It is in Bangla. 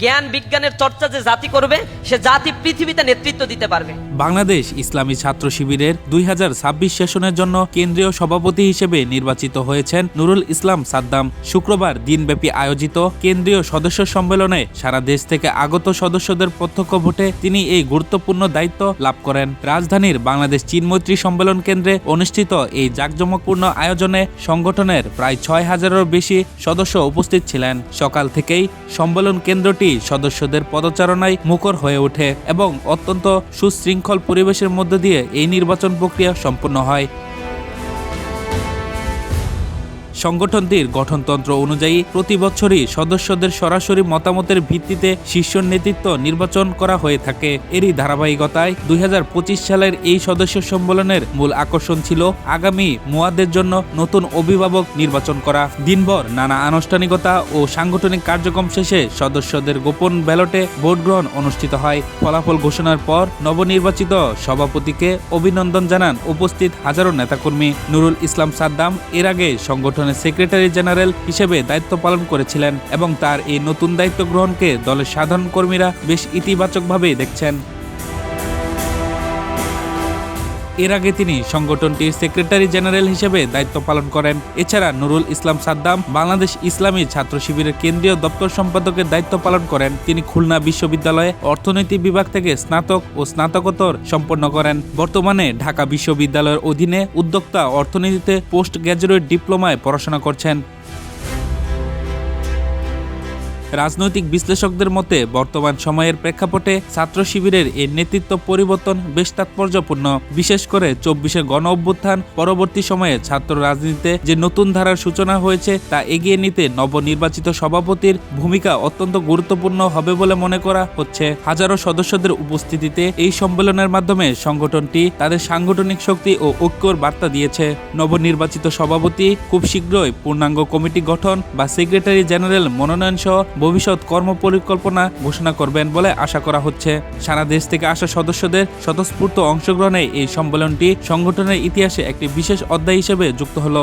জ্ঞান বিজ্ঞানের চর্চা যে জাতি করবে, সে জাতি পৃথিবীতে নেতৃত্ব দিতে পারবে। বাংলাদেশ ইসলামী ছাত্র শিবিরের দুই সেশনের জন্য কেন্দ্রীয় সভাপতি হিসেবে নির্বাচিত হয়েছেন নুরুল ইসলাম সাদ্দাম। শুক্রবার দিনব্যাপী আয়োজিত কেন্দ্রীয় সদস্য সম্মেলনে সারা দেশ থেকে আগত সদস্যদের প্রত্যক্ষ ভোটে তিনি এই গুরুত্বপূর্ণ দায়িত্ব লাভ করেন। রাজধানীর বাংলাদেশ চীন মৈত্রী সম্মেলন কেন্দ্রে অনুষ্ঠিত এই জাঁকজমকপূর্ণ আয়োজনে সংগঠনের প্রায় ছয় হাজারেরও বেশি সদস্য উপস্থিত ছিলেন। সকাল থেকেই সম্মেলন কেন্দ্রটি সদস্যদের পদচারণায় মুখর হয়ে ওঠে এবং অত্যন্ত সুশৃঙ্খল পরিবেশের মধ্যে দিয়ে এই নির্বাচন প্রক্রিয়া সম্পন্ন হয়। সংগঠনটির গঠনতন্ত্র অনুযায়ী প্রতি বছরই সদস্যদের সরাসরি মতামতের ভিত্তিতে শীর্ষ নেতৃত্ব নির্বাচন করা হয়ে থাকে। এরই ধারাবাহিকতায় দুই হাজার পঁচিশ সালের এই সদস্য সম্মেলনের মূল আকর্ষণ ছিল আগামী মোয়াদের জন্য নতুন অভিভাবক নির্বাচন করা। দিনভর নানা আনুষ্ঠানিকতা ও সাংগঠনিক কার্যক্রম শেষে সদস্যদের গোপন ব্যালটে ভোট গ্রহণ অনুষ্ঠিত হয়। ফলাফল ঘোষণার পর নবনির্বাচিত সভাপতিকে অভিনন্দন জানান উপস্থিত হাজারো নেতাকর্মী। নুরুল ইসলাম সাদ্দাম এর আগে সংগঠনের সেক্রেটারি জেনারেল হিসেবে দায়িত্ব পালন করেছিলেন এবং তার এই নতুন দায়িত্ব গ্রহণকে দলের সাধারণ কর্মীরা বেশ ইতিবাচকভাবেই দেখছেন। এর আগে তিনি সংগঠনটির সেক্রেটারি জেনারেল হিসেবে দায়িত্ব পালন করেন। এছাড়া নুরুল ইসলাম সাদ্দাম বাংলাদেশ ইসলামী ছাত্র শিবিরের কেন্দ্রীয় দপ্তর সম্পাদকের দায়িত্ব পালন করেন। তিনি খুলনা বিশ্ববিদ্যালয়ে অর্থনীতি বিভাগ থেকে স্নাতক ও স্নাতকোত্তর সম্পন্ন করেন। বর্তমানে ঢাকা বিশ্ববিদ্যালয়ের অধীনে উদ্যোক্তা অর্থনীতিতে পোস্ট গ্র্যাজুয়েট ডিপ্লোমায় পড়াশোনা করছেন। রাজনৈতিক বিশ্লেষকদের মতে, বর্তমান সময়ের প্রেক্ষাপটে ছাত্র শিবিরের এই নেতৃত্ব পরিবর্তন বেশ তাৎপর্যপূর্ণ। বিশেষ করে চব্বিশে গণ অভ্যুত্থান পরবর্তী সময়ে ছাত্র রাজনীতিতে যে নতুন ধারার সূচনা হয়েছে, তা এগিয়ে নিতে নবনির্বাচিত সভাপতির ভূমিকা অত্যন্ত গুরুত্বপূর্ণ হবে বলে মনে করা হচ্ছে। হাজারো সদস্যদের উপস্থিতিতে এই সম্মেলনের মাধ্যমে সংগঠনটি তাদের সাংগঠনিক শক্তি ও ঐক্যর বার্তা দিয়েছে। নবনির্বাচিত সভাপতি খুব শীঘ্রই পূর্ণাঙ্গ কমিটি গঠন বা সেক্রেটারি জেনারেল মনোনয়ন সহ ভবিষ্যৎ কর্ম পরিকল্পনা ঘোষণা করবেন বলে আশা করা হচ্ছে। সারা দেশ থেকে আসা সদস্যদের স্বতঃস্ফূর্ত অংশগ্রহণে এই সম্মেলনটি সংগঠনের ইতিহাসে একটি বিশেষ অধ্যায় হিসেবে যুক্ত হলো।